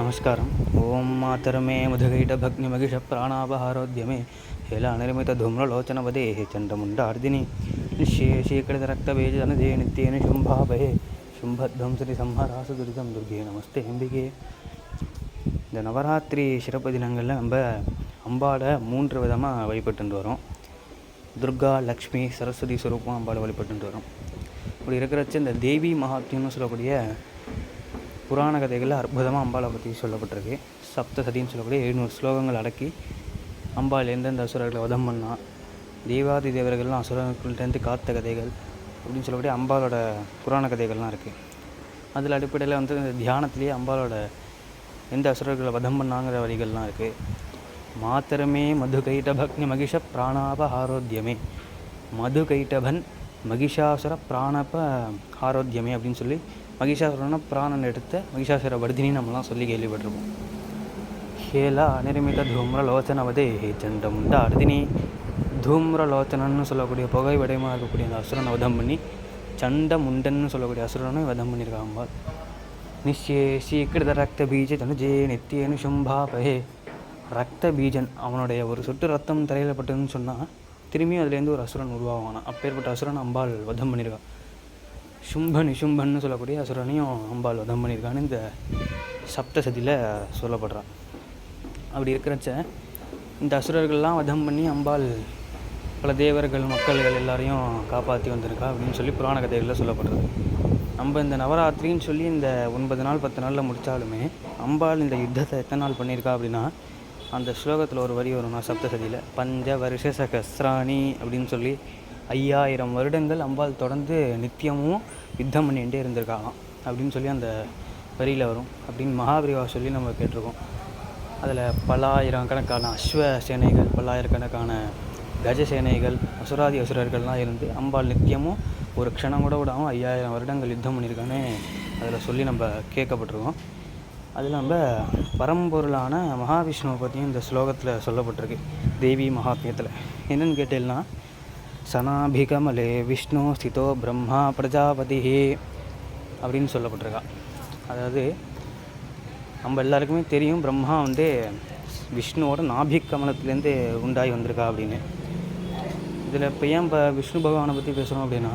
నమస్కారం ఓం మాతరమే ముధగైట భగ్ని మగిష ప్రాణాపహారోద్యమే హేళ నిర్మిత ధూమ్రలోచన వదే చండముండార్దిని నిశేషీకృత రక్తబేజ ధనదే నిత్యేన శుంభాభయే శుంభధ్వంసరి సంహరాసు துர்கம் துர்கே நமஸ்தே அம்பிகே. இந்த நவராத்திரி சிறப்பு தினங்களில் நம்ம அம்பாவை மூன்று விதமாக வழிபட்டுட்டு வரோம். துர்கா லக்ஷ்மி சரஸ்வதி சுரூபம் அம்பாவை வழிபட்டுட்டு வரோம். இப்படி இருக்கிறச்ச இந்த தேவி மகாத்மியம்னு சொல்லக்கூடிய புராண கதைகளில் அற்புதமாக அம்பாலை பற்றி சொல்லப்பட்டிருக்கு. சப்தசதின்னு சொல்லக்கூடிய எழுநூறு ஸ்லோகங்கள் அடக்கி அம்பாள் எந்தெந்த அசுரர்களை வதம் பண்ணா தேவாதி தேவர்கள்லாம் அசுரர்கள்ட்டேருந்து காத்த கதைகள் அப்படின்னு சொல்லக்கூடிய அம்பாளோட புராண கதைகள்லாம் இருக்குது அதில் அடிப்படையில் வந்து இந்த தியானத்திலேயே அம்பாளோட எந்த அசுரர்களை வதம் பண்ணாங்கிற வரிகள்லாம் இருக்குது மாத்திரமே மது கைட்டபக்னி மகிஷ பிராணாப ஆரோக்கியமே மது கைட்டபன் மகிஷாசுர பிராணப்ப ஆரோக்கியமே அப்படின்னு சொல்லி மகிஷாசுரனா பிராணன் எடுத்த மகிஷாசுர வர்தினி நம்மலாம் சொல்லி கேள்விப்பட்டிருப்போம். ஹேலா அனிர்மித தூம்ரலோச்சனவதே சண்டமுண்ட அர்தினி. தூம்ரலோச்சனன்னு சொல்லக்கூடிய புகை வடையமாக இருக்கக்கூடிய அந்த அசுரனை வதம் பண்ணி சண்ட முண்டன்னு சொல்லக்கூடிய அசுரனை வதம் பண்ணியிருக்காங்க அம்பாள் நிச்சேஷீக்கிருத ரத்த பீஜ தனுஜே நித்தியனு சும்பாபே ரத்த பீஜன் அவனுடைய ஒரு சொட்டு ரத்தம் தரையிலப்பட்டதுன்னு சொன்னால் திரும்பி அதுலேருந்து ஒரு அசுரன் உருவாகுவானா அப்பேற்பட்ட அசுரன் அம்பாள் வதம் பண்ணியிருக்கான் சும்பன் நிசும்பன்னு சொல்லக்கூடிய அசுரனையும் அம்பாள் வதம் பண்ணியிருக்கான்னு இந்த சப்தசதியில் சொல்லப்படுறான் அப்படி இருக்கிறச்ச இந்த அசுரர்கள்லாம் வதம் பண்ணி அம்பாள் பல தேவர்கள் மக்கள்கள் எல்லாரையும் காப்பாற்றி வந்திருக்கா அப்படின்னு சொல்லி புராண கதைகளில் சொல்லப்படுறது. நம்ம இந்த நவராத்திரின்னு சொல்லி இந்த ஒன்பது நாள் பத்து நாளில் முடித்தாலுமே அம்பாள் இந்த யுத்தத்தை எத்தனை நாள் பண்ணியிருக்கா அப்படின்னா அந்த ஸ்லோகத்தில் ஒரு வரி வரும் நான் சப்தசதியில்? பஞ்ச வருஷ சகஸ்ராணி அப்படின்னு சொல்லி ஐயாயிரம் வருடங்கள் அம்பாள் தொடர்ந்து நித்தியமும் யுத்தம் பண்ணிகிட்டே இருந்திருக்காங்களாம் அப்படின்னு சொல்லி அந்த வரியில் வரும் அப்படின்னு மகாபிரிவா சொல்லி நம்ம கேட்டிருக்கோம். அதில் பல்லாயிரம் கணக்கான அஸ்வ சேனைகள் பல்லாயிரக்கணக்கான கஜ சேனைகள் அசுராதி அசுரர்கள்லாம் இருந்து அம்பாள் நித்தியமும் ஒரு க்ஷணம் கூட விடாமல் ஐயாயிரம் வருடங்கள் யுத்தம் பண்ணியிருக்கான்னு அதில் சொல்லி நம்ம கேட்கப்பட்டிருக்கோம். அதில் நம்ம பரம்பொருளான மகாவிஷ்ணுவை பற்றியும் இந்த ஸ்லோகத்தில் சொல்லப்பட்டிருக்கு தேவி மகாத்மியத்தில். என்னென்னு கேட்டீங்கன்னா சனாபிகமலே விஷ்ணு ஸ்திதோ பிரம்மா பிரஜாபதி அப்படின்னு சொல்லப்பட்டிருக்கா. அதாவது நம்ம எல்லாருக்குமே தெரியும் பிரம்மா வந்து விஷ்ணுவோட நாபிக் கமலத்துலேருந்து உண்டாகி வந்திருக்கா அப்படின்னு. இதில் இப்போ ஏன் இப்போ விஷ்ணு பகவானை பற்றி பேசுகிறோம் அப்படின்னா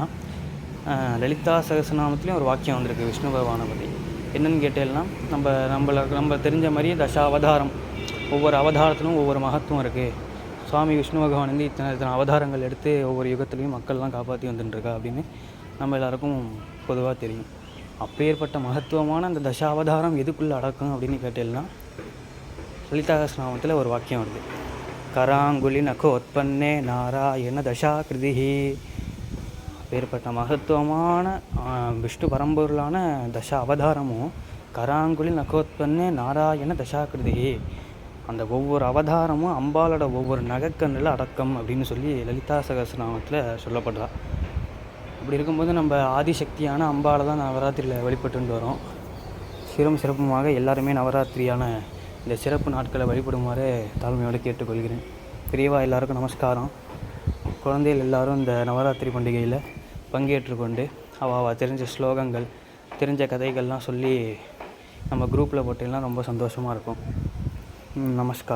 லலிதா சகசநாமத்துலேயும் ஒரு வாக்கியம் வந்திருக்கு விஷ்ணு பகவானை பற்றி என்னன்னு கேட்டேன்னா நம்ம நம்மள நம்ம தெரிஞ்ச மாதிரியே தசாவதாரம். ஒவ்வொரு அவதாரத்திலும் ஒவ்வொரு மகத்துவம் இருக்குது சுவாமி விஷ்ணு பகவான் வந்து இத்தனை இத்தனை அவதாரங்கள் எடுத்து ஒவ்வொரு யுகத்துலேயும் மக்கள்லாம் காப்பாற்றி வந்துட்டுருக்கா அப்படின்னு நம்ம எல்லாருக்கும் பொதுவாக தெரியும். அப்பேற்பட்ட மகத்துவமான அந்த தசாவதாரம் எதுக்குள்ளே அடக்கும் அப்படின்னு கேட்டேன்னா லலிதாசநாமத்தில் ஒரு வாக்கியம் வருது. கராங்குலி நகோத்பன்னே நாராயண தசாகிருதிஹி. அப்பேற்பட்ட மகத்துவமான விஷ்ணு பரம்பொருளான தச அவதாரமும் கராங்குழி நகோத்பன்னே நாராயண தசாகிருதியே அந்த ஒவ்வொரு அவதாரமும் அம்பாலோட ஒவ்வொரு நகைக்கண்ணில் அடக்கம் அப்படின்னு சொல்லி லலிதா சகஸ்ரநாமத்தில் சொல்லப்படுறா. அப்படி இருக்கும்போது நம்ம ஆதிசக்தியான அம்பாவை தான் நவராத்திரியில் வழிபட்டுட்டு வரோம். சிறும் சிறப்புமாக எல்லாருமே நவராத்திரியான இந்த சிறப்பு நாட்களை வழிபடுமாறு தாழ்மையோடு கேட்டுக்கொள்கிறேன். பிரியவா எல்லாருக்கும் நமஸ்காரம். குழந்தைகள் எல்லாரும் இந்த நவராத்திரி பண்டிகையில் பங்கேற்று கொண்டு அவ தெரிஞ்ச ஸ்லோகங்கள் தெரிஞ்ச கதைகள்லாம் சொல்லி நம்ம குரூப்பில் போட்டிங்கன்னா ரொம்ப சந்தோஷமாக இருக்கும். நமஸ்கார். நமஸ்காரம்